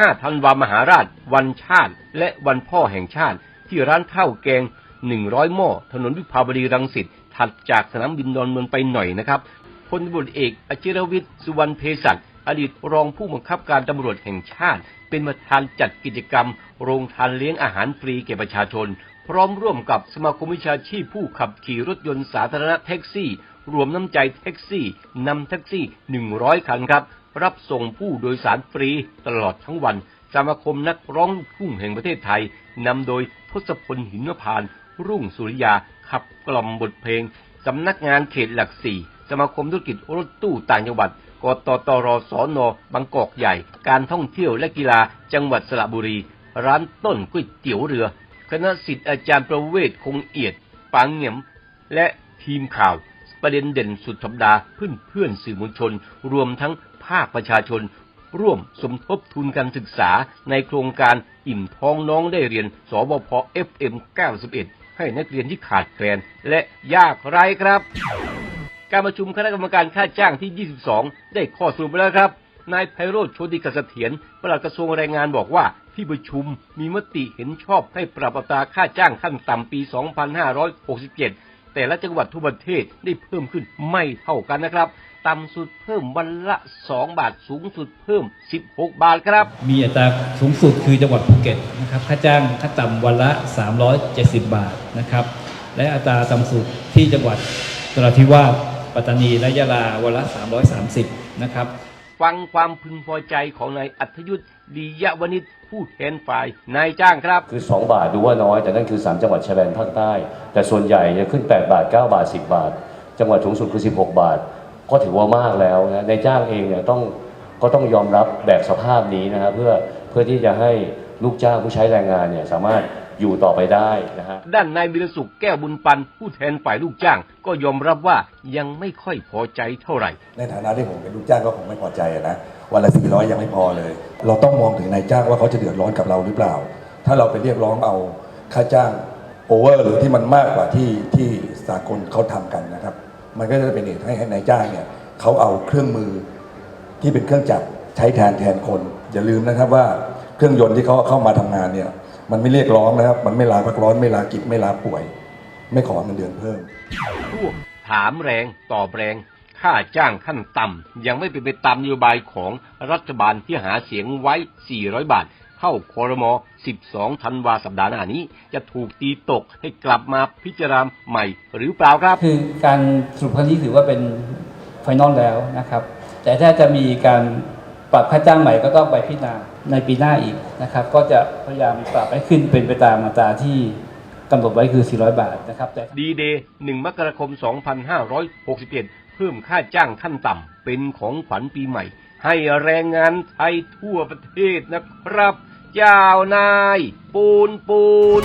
5ธันวามหาราช วันชาติ และวันพ่อแห่งชาติ ที่ร้านข้าวแกง 100 หม้อ ถนนวิภาวดีรังสิต ถัดจากสนามบินดอนเมืองไปหน่อยนะครับพลตำรวจเอกอจิรวิทย์สุวรรณเภสัชอดีตรองผู้บังคับการตำรวจแห่งชาติ เป็นประธานจัดกิจกรรม โรงทานเลี้ยงอาหารฟรีแก่ประชาชน พร้อมร่วมกับสมาคมวิชาชีพผู้ขับขี่รถยนต์สาธารณะแท็กซี่ รวมน้ำใจแท็กซี่นำแท็กซี่ 100 คันครับ รับส่งผู้โดยสารฟรีตลอดทั้งวัน สมาคมนักร้องลูกทุ่งแห่งประเทศไทยนำโดยทศพลหินพาน รุ่งสุริยา ขับกล่อมบทเพลงสำนักงานเขตหลักสี่สมาคมธุรกิจรถตู้ต่างจังหวัดกตตรสอนอบางกอกใหญ่ การท่องเที่ยวและกีฬาจังหวัดสระบุรี ร้านต้นก๋วยเตี๋ยวเรือ คณะสิทธิ์อาจารย์ประเวศคงเอียด ปางเหงียม และทีมข่าว ประเด็นเด่นสุดสัปดาห์เพื่อนเพื่อนสื่อมวลชน รวมทั้งภาคประชาชน ร่วมสมทบทุนการศึกษาในโครงการอิ่มท้องน้องได้เรียนสบพ FM 91 ให้นักเรียนที่ขาดแคลนและยากไร้ครับ การประชุมคณะกรรมการค่าจ้างที่ 22 ได้ข้อสรุปไปแล้วครับนายไพโรธโชติกเสถียรปลัดกระทรวงแรงงานบอกว่าที่ประชุมมีมติเห็นชอบให้ปรับอัตราค่าจ้างขั้นต่ำปี 2567 แต่ละจังหวัดทั่วประเทศได้เพิ่มขึ้นไม่เท่ากันนะครับ ต่ำสุดเพิ่มวันละ 2 บาทสูงสุดเพิ่ม 16 บาทครับ มีอัตราสูงสุดคือจังหวัดภูเก็ตนะครับค่าจ้างขั้นต่ำวันละ 370 บาทนะครับ และอัตราต่ำสุดที่จังหวัดนราธิวาสปัตตานีและยะลาวันละ 330 นะครับ ฟังความพึงพอใจของนายอัธยุทธ์ ดียวณิชผู้แทนฝ่ายนายจ้างครับ คือ 2 บาทดูว่าน้อย แต่นั่นคือ 3 จังหวัดชายแดนภาคใต้ แต่ส่วนใหญ่จะขึ้น 8 บาท 9 บาท 10 บาท จังหวัดสูงสุดคือ 16 บาท ก็ถือว่ามากแล้วนะนายจ้างเองเนี่ยต้องก็ต้องยอมรับแบบสภาพนี้นะครับเพื่อเพื่อที่จะให้ลูกจ้างผู้ใช้แรงงานเนี่ยสามารถ อยู่ต่อไปได้นะฮะด้านนายวิรสุขแก้วบุญปัน ผู้แทนฝ่ายลูกจ้าง ก็ยอมรับว่ายังไม่ค่อยพอใจเท่าไหร่ ในฐานะที่ผมเป็นลูกจ้างก็คงไม่พอใจอะนะวันละ400ยังไม่พอเลย เราต้องมองถึงนายจ้างว่าเขาจะเดือดร้อนกับเราหรือเปล่า ถ้าเราไปเรียกร้องเอาค่าจ้างโอเวอร์หรือที่มันมากกว่าที่ที่สากลเขาทำกันนะครับ มันก็จะเป็นเหตุให้ให้นายจ้างเนี่ยเขาเอาเครื่องมือที่เป็นเครื่องจักรใช้แทนแทนคน อย่าลืมนะครับว่าเครื่องยนต์ที่เขาเอาเข้ามาทำงานเนี่ย มันไม่เรียกร้องนะครับ มันไม่ลาพักร้อน ไม่ลากิจไม่ลาป่วย ไม่ขอเงินเดือนเพิ่มพวกถามแรงตอบแรง ค่าจ้างขั้นต่ำยังไม่เป็นไปตามนโยบายของรัฐบาลที่หาเสียงไว้ 400 บาท เข้าคอรมอ 12 ธันวาสัปดาห์หน้านี้ จะถูกตีตกให้กลับมาพิจารณาใหม่หรือเปล่าครับ คือการสรุปครั้งนี้ถือว่าเป็นไฟนอลแล้วนะครับ แต่ถ้าจะมีการ ปรับค่าจ้างใหม่ก็ต้องไปพิจารณาในปีหน้าอีกนะครับ ก็จะพยายามปรับให้ขึ้นเป็นไปตามอัตราที่กำหนดไว้คือ 400 บาทนะครับแต่ ดีเดย์1มกราคม 2561 เพิ่มค่าจ้างขั้นต่ำเป็นของขวัญปีใหม่ ให้แรงงานไทยทั่วประเทศนะครับยาวนาย ปูนปูน